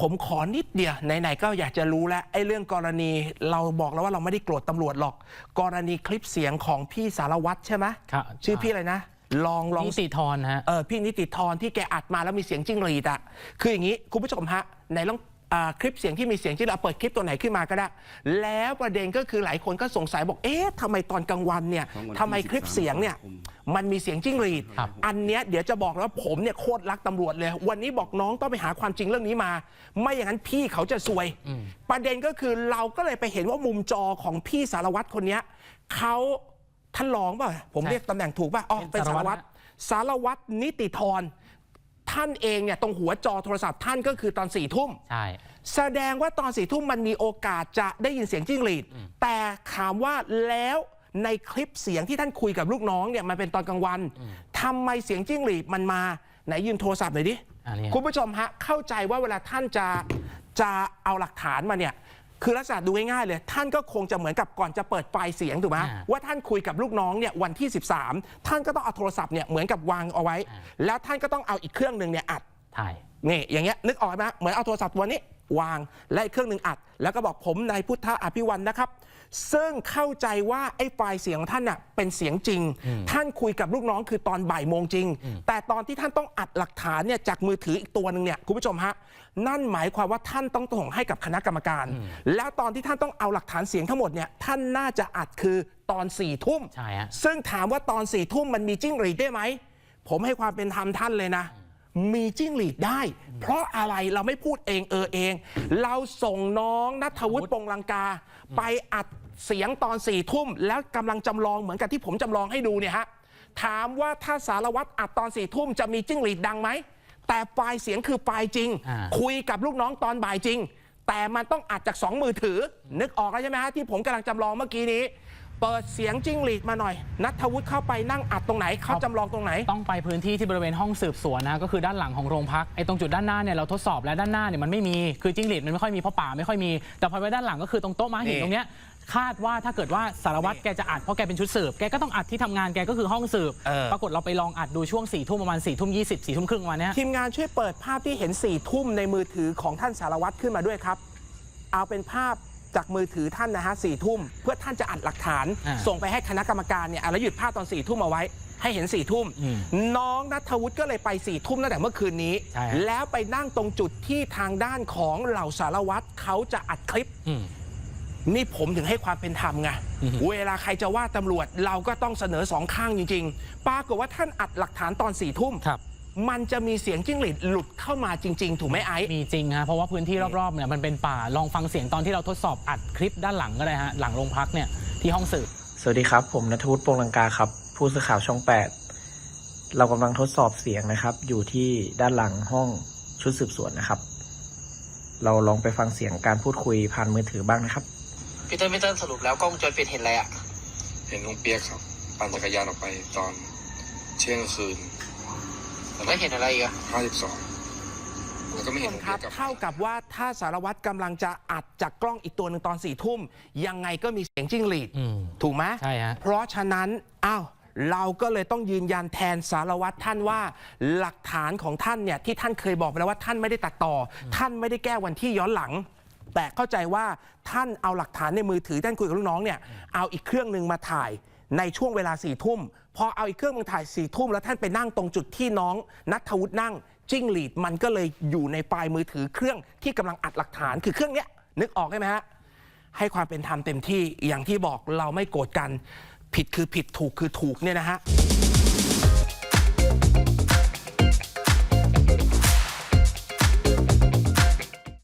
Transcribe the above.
ผมขอนิดเดียวไหนๆก็อยากจะรู้แล้วไอ้เรื่องกรณีเราบอกแล้วว่าเราไม่ได้โกรธตำรวจหรอก กรณีคลิปเสียงของพี่สารวัตรใช่ไหมครับชื่อพี่อะไรนะลองลองนิติธรฮะเออพี่นิติธรที่แกอัดมาแล้วมีเสียงจิ้งหรีดอะคืออย่างนี้คุณผู้ชมฮะในลองอ่า คลิปเสียงที่มีเสียงจิ้งหรีดเอาเปิดคลิปตัวไหนขึ้นมาก็ได้ แล้วประเด็นก็คือหลายคนก็สงสัยบอก เอ๊ะทำไมตอนกลางวันเนี่ยของวันที่ทำไมคลิปเสียงเนี่ย13มันมีเสียงจิ้งหรีดครับอันเนี้ยเดี๋ยวจะบอกแล้วว่าผมเนี่ยโคตรรักตำรวจเลย วันนี้บอกน้องต้องไปหาความจริงเรื่องนี้มา ไม่อย่างนั้นพี่เขาจะซวย ประเด็นก็คือเราก็เลยไปเห็นว่ามุมจอของพี่สารวัตรคนเนี้ยเขาท่านรองป่ะผมใช่เรียกตำแหน่งถูกป่ะอ๋อเป็เป็นนสาสารรวัวัตตรรสารวัตรนิติธร ท่านเองเนี่ยตรงหัวจอโทรศัพท์ท่านก็คือตอนสี่ทุ่มใช่ แสดงว่าตอนสี่ทุ่มมันมีโอกาสจะได้ยินเสียงจิ้งหรีด แต่ถามว่าแล้วในคลิปเสียงที่ท่านคุยกับลูกน้องเนี่ยมันเป็นตอนกลางวันทำไมเสียงจิ้งหรีดมันมาไหนยืมโทรศัพท์หน่อยดิอันนี้คุณผู้ชมฮะเข้าใจว่าเวลาท่านจะจะเอาหลักฐานมาเนี่ย คือลักษณะดูง่ายๆเลย ท่านก็คงจะเหมือนกับก่อนจะเปิดไฟล์เสียงถูกไหมอ่าว่าท่านคุยกับลูกน้องเนี่ยวันที่ 13 ท่านก็ต้องเอาโทรศัพท์เนี่ยเหมือนกับวางเอาไว้ อ่า แล้วท่านก็ต้องเอาอีกเครื่องหนึ่งเนี่ยอัดถ่าย นี่อย่างเงี้ยนึกออกไหมเหมือนเอาโทรศัพท์ตัวนี้ วาง และอีกเครื่องหนึ่งอัด แล้วก็บอกผมนายพุทธอภิวันนะครับ ซึ่งเข้าใจว่าไอ้ไฟล์เสียงของท่านน่ะเป็นเสียงจริง ท่านคุยกับลูกน้องคือตอนบ่ายโมงจริง แต่ตอนที่ท่านต้องอัดหลักฐานเนี่ยจากมือถืออีกตัวหนึ่งเนี่ยคุณผู้ชมฮะนั่นหมายความว่าท่านต้องส่งให้กับคณะกรรมการ แล้วตอนที่ท่านต้องเอาหลักฐานเสียงทั้งหมดเนี่ยท่านน่าจะอัดคือตอนสี่ทุ่มใช่ฮะซึ่งถามว่าตอนสี่ทุ่มมันมีจิ้งหรีดได้ไหมผมให้ความเป็นธรรมท่านเลยนะ มีจิ้งหรีดได้ เพราะอะไรเราไม่พูดเองเออเอง เราส่งน้องนัทวุฒิปงลังกา ไปอัดเสียงตอนสี่ทุ่ม แล้วกำลังจำลองเหมือนกับที่ผมจำลองให้ดูเนี่ยฮะถามว่าถ้าสารวัตรอัดตอนสี่ทุ่มจะมีจิ้งหรีดดังไหม แต่ไฟล์เสียงคือไฟล์จริง อ่า คุยกับลูกน้องตอนบ่ายจริง แต่มันต้องอัดจากสองมือถือ นึกออกแล้วใช่ไหมฮะที่ผมกำลังจำลองเมื่อกี้นี้ เปิดเสียงจิ้งหรีดมาหน่อย นัทวุฒิเข้าไปนั่งอัดตรงไหน เขาจำลองตรงไหน ต้องไปพื้นที่ที่บริเวณห้องสืบสวนนะ ก็คือด้านหลังของโรงพัก ไอ้ตรงจุดด้านหน้าเนี่ยเราทดสอบแล้วด้านหน้าเนี่ยมันไม่มี คือจิ้งหรีดมันไม่ค่อยมีเพราะป่าไม่ค่อยมี แต่พอไปด้านหลังก็คือตรงโต๊ะม้าหินนี่ตรงเนี้ย คาดว่าถ้าเกิดว่าสารวัตรนี่แกจะอัดเพราะแกเป็นชุดสืบ แกก็ต้องอัดที่ทำงานแกก็คือห้องสืบ เออ ปรากฏเราไปลองอัดดูช่วง4ี่ทุ่มประมาณ4ี่ทุ่มยีสิบสี่ทุ่มครึ่งวันเนี้ย ทีมงานช่วยเปิดภาพที่เห็นสี่ทุ่มในมือถือของท่านสารวัตรขึ้นมาด้วยครับ เอาเป็นภาพ จากมือถือท่านนะฮะสี่ทุ่มเพื่อท่านจะอัดหลักฐาน อ่า ส่งไปให้คณะกรรมการเนี่ยอะแล้วหยุดภาพตอนสี่ทุ่มเอาไว้ ให้เห็นสี่ทุ่มอืมน้องนัทวุฒิก็เลยไปสี่ทุ่มตั้งแต่เมื่อคืนนี้ ใช่ฮะ แล้วไปนั่งตรงจุดที่ทางด้านของเหล่าสารวัตรเขาจะอัดคลิป อืม นี่ผมถึงให้ความเป็นธรรมไง อือฮึ เวลาใครจะว่าตำรวจเราก็ต้องเสนอสองข้างจริง ๆ ปรากฏว่าท่านอัดหลักฐานตอนสี่ทุ่ม ครับ มันจะมีเสียงจิ้งหรีดหลุดเข้ามาจริง ๆ ถูกไหมไอ้มีจริงฮะเพราะว่าพื้นที่รอบๆเนี่ยมันเป็นป่าลองฟังเสียงตอนที่เราทดสอบอัดคลิปด้านหลังก็ได้ฮะหลังโรงพักเนี่ยที่ห้องสืบ สวัสดีครับ ผมนัทวุฒิปงลังกาครับ ผู้สื่อข่าวช่อง 8 เรากำลังทดสอบเสียงนะครับ อยู่ที่ด้านหลังห้องชุดสืบสวนนะครับ เราลองไปฟังเสียงการพูดคุยผ่านมือถือบ้างนะครับ พี่เติ้ลพี่เติ้ลสรุปแล้วกล้องวงจรปิดเห็นอะไรอะเห็นลุงเปียกครับ ปั่นจักรยานออกไปตอนเที่ยงคืน ไม่เห็นอะไรอีกอะ52แล้วก็ไม่เห็นลุงคเปีรัยบกกลับ เท่ากับว่าถ้าสารวัตรกำลังจะอัดจากกล้องอีกตัวหนึ่งตอนสี่ทุ่ม ยังไงก็มีเสียงจิ้งหรีดอืมถูกไหมใช่ฮะ เพราะฉะนั้นอ้าวเราก็เลยต้องยืนยันแทนสารวัตรท่านว่า หลักฐานของท่านเนี่ยที่ท่านเคยบอกไปแล้วว่าท่านไม่ได้ตัดต่ออท่านไม่ได้แก้วันที่ย้อนหลัง แต่เข้าใจว่าท่านเอาหลักฐานในมือถือท่านคุยกับลูกน้องเนี่ยเอาอีกเครื่องหนึ่งมาถ่าย ในช่วงเวลาสี่ทุ่มพอเอาอีกเครื่องมือถ่ายสี่ทุ่มแล้วท่านไปนั่งตรงจุดที่น้องนัทวุฒินั่งจิ้งหรีดมันก็เลยอยู่ในปลายมือถือเครื่องที่กำลังอัดหลักฐานคือเครื่องเนี้ยนึกออกใช่ไหมฮะให้ความเป็นธรรมเต็มที่อย่างที่บอกเราไม่โกรธกัน ผิดคือผิดถูกคือถูกเนี่ยนะฮะ